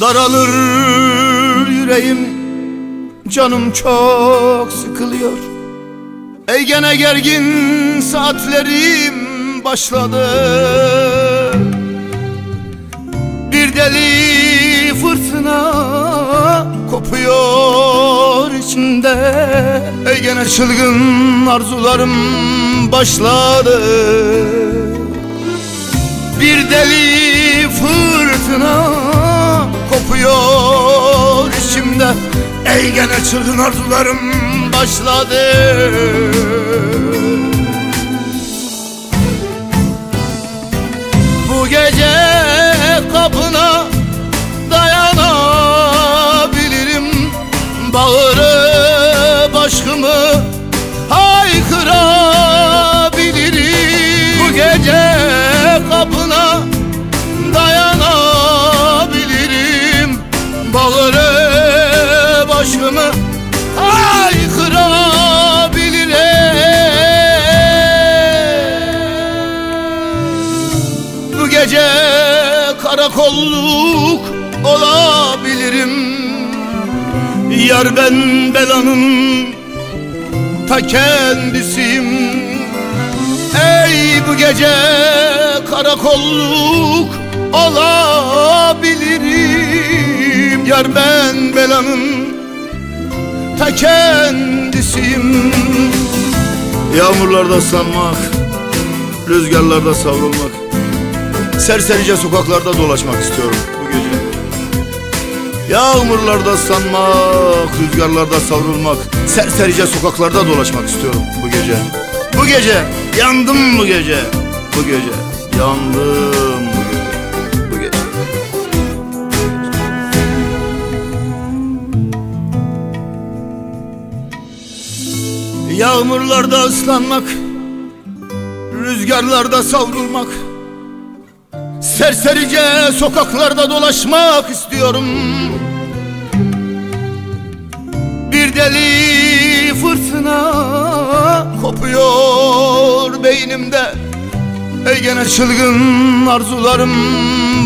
Daralır yüreğim. Canım çok sıkılıyor. Ey gene gergin saatlerim başladı. Bir deli fırtına kopuyor içimde. Ey gene çılgın arzularım başladı. Bir deli fırtına Ey gene çılgın arzularım başladı karakolluk olabilirim. Yar ben belanın ta kendisiyim. Ey bu gece karakolluk olabilirim. Yar ben belanın ta kendisiyim. Yağmurlarda ıslanmak, rüzgarlarda savrulmak Serserice sokaklarda dolaşmak istiyorum bu gece. Yağmurlarda ıslanmak, rüzgarlarda savrulmak Serserice sokaklarda dolaşmak istiyorum bu gece. Bu gece, yandım bu gece. Bu gece, yandım bu gece. Bu gece. Yağmurlarda ıslanmak Rüzgarlarda savrulmak Serserice sokaklarda dolaşmak istiyorum. Bir deli fırtına kopuyor beynimde. Ey gene çılgın arzularım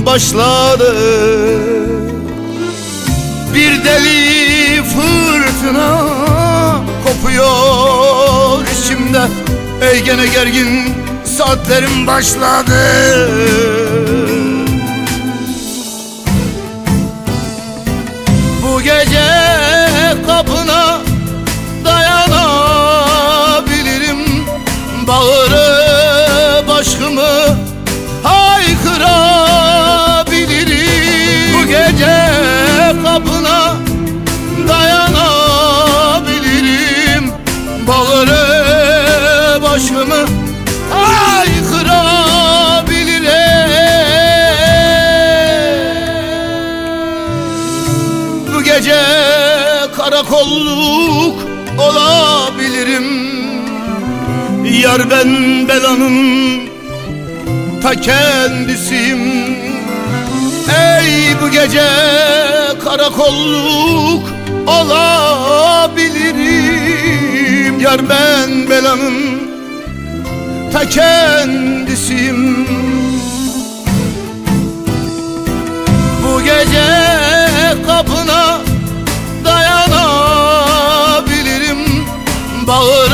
başladı. Bir deli fırtına kopuyor içimde. Ey gene gergin saatlerim başladı Bağırıp aşkımı haykırabilirim. Bu gece kapına dayanabilirim. Bağırıp aşkımı haykırabilirim. Bu gece karakolluk olabilirim Yar ben belanın ta kendisiyim. Ey bu gece karakolluk olabilirim Yar ben belanın ta kendisiyim. Bu gece kapına dayanabilirim. Bağır